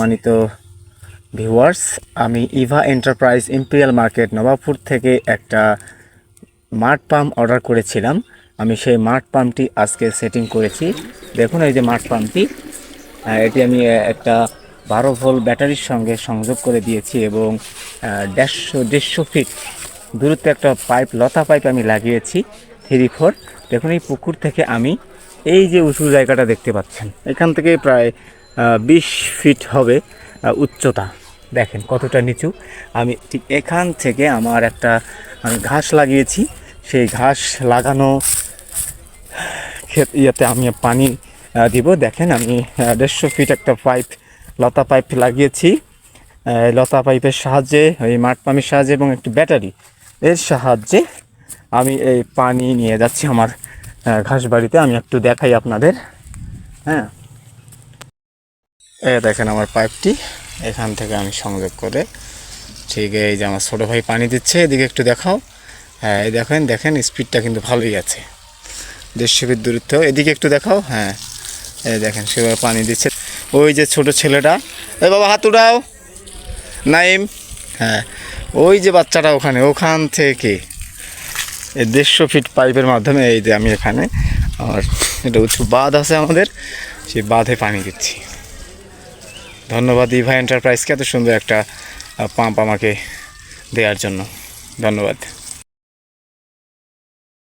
মানিত viewers আমি Eva Enterprise Imperial Market Nawabpur থেকে একটা মাঠ পাম্প অর্ডার করেছিলাম। আমি সেই মাঠ পাম্পটি আজকে সেটিং করেছি। দেখুন এই যে মাঠ পাম্পটি। এটি আমি একটা বারো ভোল্ট ব্যাটারির সঙ্গে সংযোগ করে দিয়েছি এবং দেড়শো দেড়শো ফিট দূরত্বে একটা পাইপ, লতা পাইপ আমি লাগিয়েছি থ্রি ফোর দেখুন এই পুকুর থেকে আমি এই যে উঁচু জায়গাটা দেখতে পাচ্ছেন। এখান থেকে প্রায় বিশ ফিট হবে উচ্চতা। দেখেন কতটা নিচু। আমি ঠিক এখান থেকে আমার একটা, আমি ঘাস লাগিয়েছি। সেই ঘাস লাগানো ক্ষেত ইয়েতে আমি পানি দিব। দেখেন আমি দেড়শো ফিট একটা পাইপ, লতা পাইপ লাগিয়েছি। লতা পাইপের সাহায্যে, ওই মাঠ পাম্পের সাহায্যে এবং একটি ব্যাটারি এর সাহায্যে আমি এই পানি নিয়ে যাচ্ছি আমার ঘাস বাড়িতে আমি একটু দেখাই আপনাদের। হ্যাঁ। এ দেখেন আমার পাইপটি। এখান থেকে আমি সংযোগ করে ঠিক এই যে আমার ছোটো ভাই পানি দিচ্ছে, এদিকে একটু দেখাও। হ্যাঁ এই দেখেন দেখেন স্পিডটা কিন্তু ভালোই আছে। দেড়শো ফিট দূরত্ব। এদিকে একটু দেখাও। হ্যাঁ এই দেখেন, সেভাবে পানি দিচ্ছে। ওই যে ছোট ছেলেটা। এ বাবা, হাত উঠাও। নাইম। হ্যাঁ ওই যে বাচ্চাটা ওখানে, ওখান থেকে। এই দেড়শো ফিট পাইপের মাধ্যমে এই যে আমি এখানে আর এটা উঁচু বাঁধ আছে আমাদের। সেই বাঁধে পানি দিচ্ছি। ধন্যবাদ ইভা এন্টারপ্রাইজকে এত সুন্দর একটা পাম্প আমাকে দেওয়ার জন্য। ধন্যবাদ।